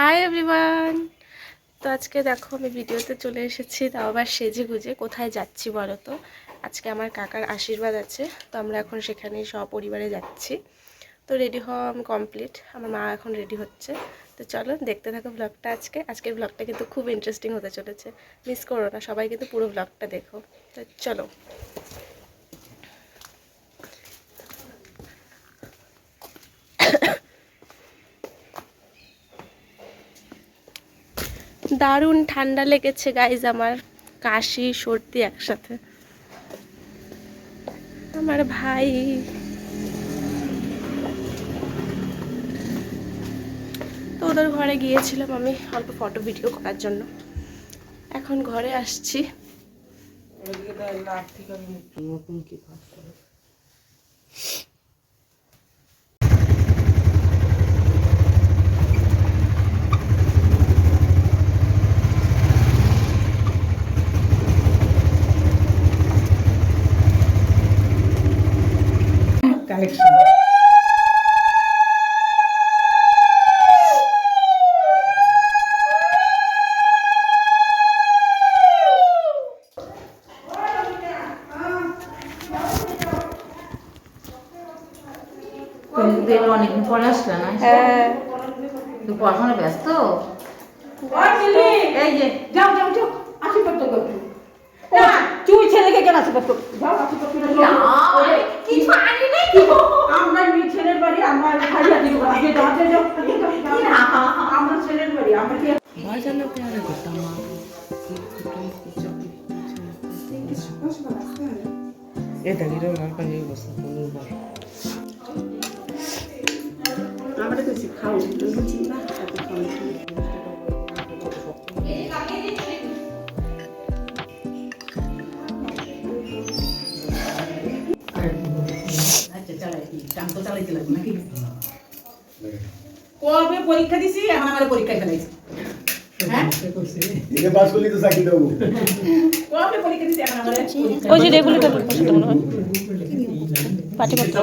Hi everyone তো আজকে দেখো, আমি ভিডিওতে চলে এসেছি। তাও আবার সেজে গুজে কোথায় যাচ্ছি বলো তো আজকে আমার কাকার আশীর্বাদ আছে। তো আমরা এখন সেখানে সপরিবারে যাচ্ছি। তো রেডি হওয়া আমি কমপ্লিট আমার মা এখন রেডি হচ্ছে। তো চলো, দেখতে থাকো ব্লগটা আজকে। আজকের ব্লগটা কিন্তু খুব ইন্টারেস্টিং হতে চলেছে। মিস করো না, সবাই কিন্তু পুরো ব্লগটা দেখো। তো চলো। দারুণ ঠান্ডা লেগেছে গাইজ আমার কাশি, সর্দি একসাথে। আমার ভাই। তো ওদের ঘরে গিয়েছিলাম আমি অল্প ফটো ভিডিও করার জন্য। এখন ঘরে আসছি। কালেকশন অনেকদিন পরে আসলে না হ্যাঁ। পড়াশোনা ব্যস্ত? এই যে। যাও যাও যাও। আশীর্বাদ তো করো তুই ছেলেকে কেন আশীর্বাদ করো যাও আশীর্বাদ করে কিছু আনি নাই আমরা ছেলের বাড়ি আমরা ভাই আছি আগে যাও যাও। আমরা ছেলের বাড়ি আমরা কি এটা গিয়ে লাল পানি বসে পনেরো আমরা তো খাও বুঝি না এত খাও কবে পরীক্ষা দিছি? এখন আমার পরীক্ষায় ফেলাইছি। হ্যাঁ? কবে পরীক্ষা দিছি? এখন আমার ওই যে রেগুলেটর মনে হয়। পাটিপত্র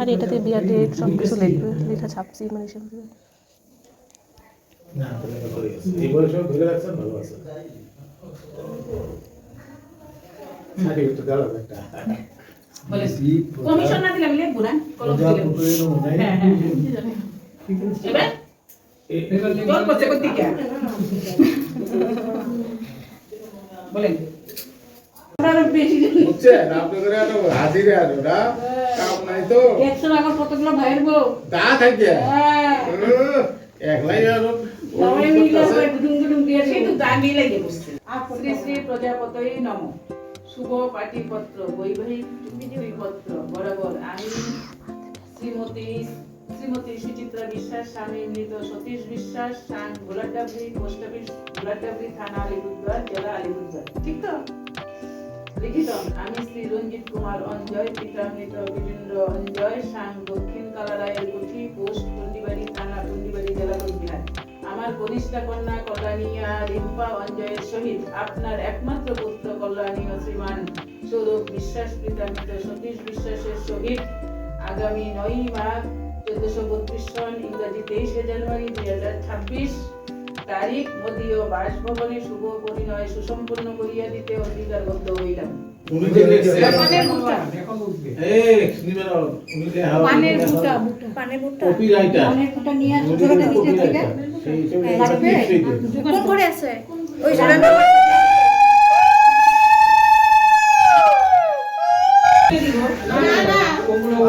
আর এটাতে বিয়ার ডেট সব কিছু লিখবে লেখা ছাপছি মানে কমিশন না দিলাম লিখব না কলম দিলাম হ্যাঁ হ্যাঁ এবার বলেন। হ্যাঁ। একলাই বসছে। শ্রী শ্রী প্রজাপতই নম। শুভ পাটিপত্র বৈবাহিক চুক্তিপত্র বরাবর আমি শ্রীমতী শ্রীমতী সুচিত্রা বিশ্বাস, স্বামী মৃত সতীশ বিশ্বাস সাং গোলাপডাবরি, পোস্ট অফিস গোলাপডাবরি, থানা আলিপুরদুয়ার, জেলা আলিপুরদুয়ার। ঠিক তো? লিখিত। আমি শ্রী রঞ্জিত কুমার অঞ্জয় পিতা মৃত বীরেন্দ্র অঞ্জয় দক্ষিণ কালারায়ের কুঠি পোস্ট থানা জেলা আমার কনিষ্ঠা কন্যা কল্যাণীয়া রিম্পা অঞ্জয়ের সহিত আপনার একমাত্র পুত্র কল্যাণীয় শ্রীমান সৌরভ বিশ্বাস পিতা মৃত সতীশ বিশ্বাসের সহিত আগামী নয় মাঘ চোদ্দশো বত্রিশ সন ইংরাজি তেইশে জানুয়ারি দুই হাজার ছাব্বিশ তারিখ মদীয় বাসভবনে শুভ পরিণয় সুসম্পন্ন করিয়া দিতে অঙ্গীকারবদ্ধ হইলাম। যে লিখছে পানের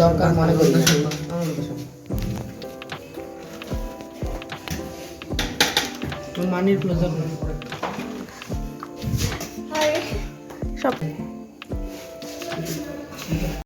দরকার মনে করি মানির প্রয়োজন সব